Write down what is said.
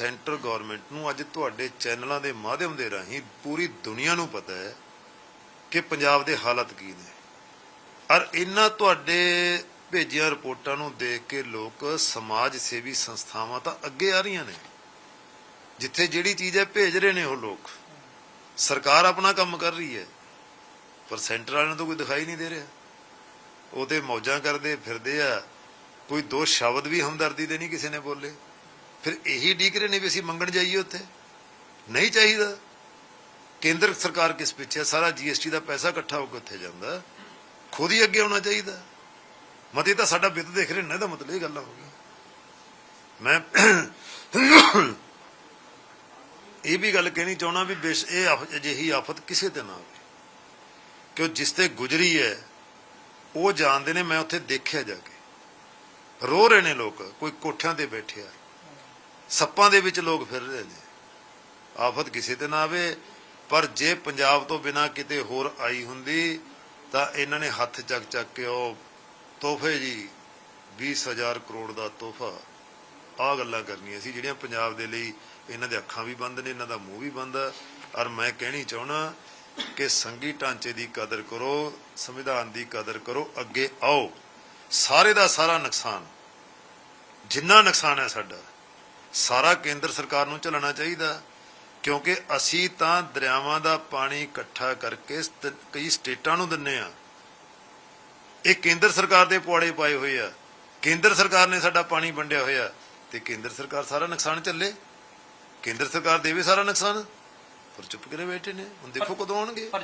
Centre government ਨੂੰ ਅੱਜ ਤੁਹਾਡੇ ਚੈਨਲਾਂ ਦੇ ਮਾਧਿਅਮ ਦੇ ਰਾਹੀਂ ਪੂਰੀ ਦੁਨੀਆ ਨੂੰ ਪਤਾ ਹੈ ਕਿ ਪੰਜਾਬ ਦੇ ਹਾਲਤ ਕੀ ਨੇ। ਔਰ ਇਹਨਾਂ ਤੁਹਾਡੇ ਭੇਜੀਆਂ ਰਿਪੋਰਟਾਂ ਨੂੰ ਦੇਖ ਕੇ ਲੋਕ ਸਮਾਜ ਸੇਵੀ ਸੰਸਥਾਵਾਂ ਤਾਂ ਅੱਗੇ ਆ ਰਹੀਆਂ ਨੇ। ਜਿੱਥੇ ਜਿਹੜੀ ਚੀਜ਼ ਹੈ ਭੇਜ ਰਹੇ ਨੇ ਉਹ ਲੋਕ। ਸਰਕਾਰ ਆਪਣਾ ਕੰਮ ਕਰ ਰਹੀ ਹੈ, ਪਰ ਸੈਂਟਰ ਵਾਲਿਆਂ ਨੂੰ ਤਾਂ ਕੋਈ ਦਿਖਾਈ ਨਹੀਂ ਦੇ ਰਿਹਾ। ਉਹ ਤੇ ਮੌਜਾਂ ਕਰਦੇ ਫਿਰਦੇ ਆ, ਕੋਈ ਦੋ ਸ਼ਬਦ ਵੀ ਹਮਦਰਦੀ ਦੇ ਨਹੀਂ ਕਿਸੇ ਨੇ ਬੋਲੇ। ਫਿਰ ਇਹੀ ਡੀਕ ਰਹੇ ਨੇ ਵੀ ਅਸੀਂ ਮੰਗਣ ਜਾਈਏ ਉੱਥੇ? ਨਹੀਂ ਚਾਹੀਦਾ। ਕੇਂਦਰ ਸਰਕਾਰ ਕਿਸ ਪਿੱਛੇ ਹੈ? ਸਾਰਾ ਜੀਐਸਟੀ ਦਾ ਪੈਸਾ ਇਕੱਠਾ ਹੋ ਕੇ ਉੱਥੇ ਜਾਂਦਾ। ਖੁਦ ਹੀ ਅੱਗੇ ਆਉਣਾ ਚਾਹੀਦਾ। ਮਤੇ ਤਾਂ ਸਾਡਾ ਬਿੱਤ ਦੇਖ ਰਹੇ ਨੇ, ਇਹਦਾ ਮਤਲਬ ਇਹ ਗੱਲਾਂ ਹੋ ਗਈਆਂ ਮੈਂ ਇਹ ਵੀ ਗੱਲ ਕਹਿਣੀ ਚਾਹਣਾ ਵੀ ਬੇਸ਼ ਇਹ ਅਜਿਹੀ ਆਫਤ ਕਿਸੇ ਤੇ ਨਾ ਆਵੇ ਕਿ ਉਹ ਜਿਸ ਤੇ ਗੁਜ਼ਰੀ ਹੈ, ਉਹ ਜਾਣਦੇ ਨੇ, ਮੈਂ ਉੱਥੇ ਦੇਖਿਆ ਜਾ ਕੇ। ਰੋ ਰਹੇ ਨੇ ਲੋਕ, ਕੋਈ ਕੋਠਿਆਂ ਤੇ ਬੈਠੇ ਆ। ਸੱਪਾਂ ਦੇ ਵਿੱਚ ਲੋਕ ਫਿਰ ਰਹੇ ਨੇ। ਆਫਤ ਕਿਸੇ ਤੇ ਨਾ ਆਵੇ, ਪਰ ਜੇ ਪੰਜਾਬ ਤੋਂ ਬਿਨਾ ਕਿਤੇ ਹੋਰ ਆਈ ਹੁੰਦੀ, ਤਾਂ ਇਹਨਾਂ ਨੇ ਹੱਥ ਚੱਕ ਚੱਕ ਕੇ ਉਹ ਤੋਹਫੇ ਜੀ 20000 ਕਰੋੜ ਦਾ ਤੋਹਫਾ। ਆ ਗੱਲਾਂ ਕਰਨੀਆਂ ਸੀ, ਜਿਹੜੀਆਂ ਪੰਜਾਬ ਦੇ ਲਈ ਇਹਨਾਂ ਦੇ ਅੱਖਾਂ ਵੀ ਬੰਦ ਨੇ, ਇਹਨਾਂ ਦਾ ਮੂੰਹ ਵੀ ਬੰਦ ਆ। ਔਰ ਮੈਂ ਕਹਿਣੀ ਚਾਹਣਾ ਕਿ ਸੰਗੀ ਢਾਂਚੇ ਦੀ ਕਦਰ ਕਰੋ, ਸੰਵਿਧਾਨ ਦੀ ਕਦਰ ਕਰੋ, ਅੱਗੇ ਆਓ। ਸਾਰੇ ਦਾ ਸਾਰਾ ਨੁਕਸਾਨ, ਜਿੰਨਾ ਨੁਕਸਾਨ ਹੈ ਸਾਡਾ ਸਾਰਾ ਕੇਂਦਰ ਸਰਕਾਰ ਨੂੰ ਝੱਲਣਾ ਚਾਹੀਦਾ। ਕਿਉਂਕਿ ਅਸੀਂ ਤਾਂ ਦਰਿਆਵਾਂ ਦਾ ਪਾਣੀ ਇਕੱਠਾ ਕਰਕੇ ਕਈ ਸਟੇਟਾਂ ਨੂੰ ਦਿੰਨੇ ਆ। ਇਹ ਕੇਂਦਰ ਸਰਕਾਰ ਦੇ ਪੁਆੜੇ ਪਾਏ ਹੋਏ ਆ। ਕੇਂਦਰ ਸਰਕਾਰ ਨੇ ਸਾਡਾ ਪਾਣੀ ਵੰਡਿਆ ਹੋਇਆ। ਤੇ ਕੇਂਦਰ ਸਰਕਾਰ ਸਾਰਾ ਨੁਕਸਾਨ ਝੱਲੇ। ਕੇਂਦਰ ਸਰਕਾਰ ਦੇਵੇ ਸਾਰਾ ਨੁਕਸਾਨ। ਪਰ ਚੁੱਪ ਕਰੇ ਬੈਠੇ ਨੇ। ਹੁਣ ਦੇਖੋ ਕਦੋਂ ਆਉਣਗੇ।